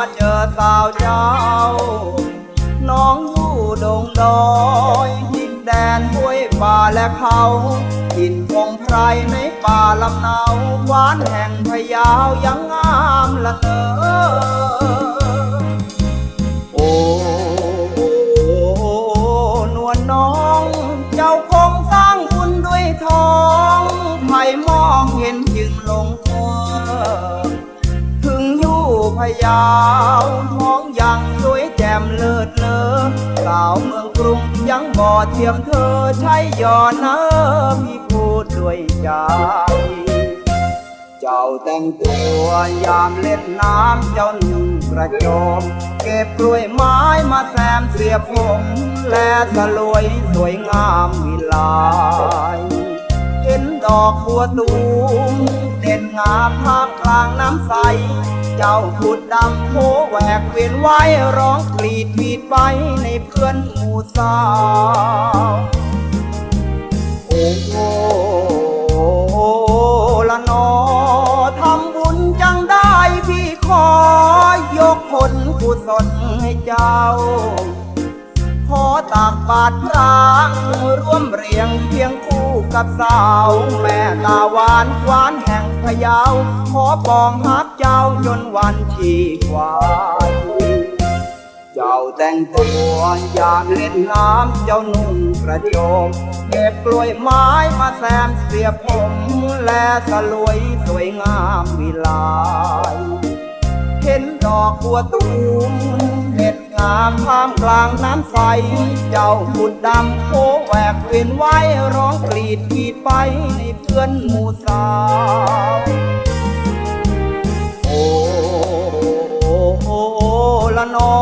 าเจอสาวเจ้า น้องอยู่ดงดอยหินแดนห้วยป่าและเขาหินคงไพรในป่าลำเนาหวานแห่งพยาวยังงามละเนอ ยาวท้องยังสวยแจ่มเลิศเลอสาวเมืองกรุงยังบ่เทียมเธอใช้ย่อนะพี่พูดด้วยใจเจ้าแต่งตัวยามเล่นน้ำเจ้าหนุ่มกระโจมเก็บกล้วยไม้มาแซมเสียผมและสลวยสวยงามวิไลเห็นดอกบัวตูมเด่นงามภาคกลางน้ำใส เจ้าขุดดำโผแหวกเวียนไว้ร้องกรีดพีดไปในเพื่อนหมู่สาวโอ้โหละนอทำบุญจังได้พี่ขอยกผลกุศลให้เจ้า ขอตักบาตรพรางร่วมเรียงเคียงคู่กับสาว แม่ตาหวานหวาน ยาว ขอปองฮักเจ้าจนวันที่ควายเจ้าแต่งตัวยามเล่นน้ำเจ้านุ่งกระโจมเก็บกล้วยไม้มาแซมเสียผม และสลวยสวยงามวิไลเห็นดอกบัวตูมามท่ามกลางน้ำใส เจ้าขุดดำโคแหวกเวียนไว้ร้องกรีดกรีดไปในเพื่อนหมู่สาวโอ้โอ้ละนอ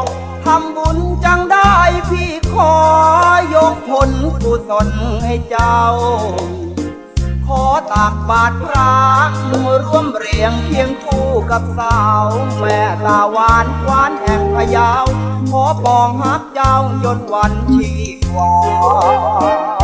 งทำบุญจังได้พี่ขอยกผลกุศลให้เจ้า ตักบาตรพระร่วมเรียงเคียงคู่กับสาว แม่ตาหวานหวานแห่งพยาว ขอปองฮักเจ้าจนวันชีวา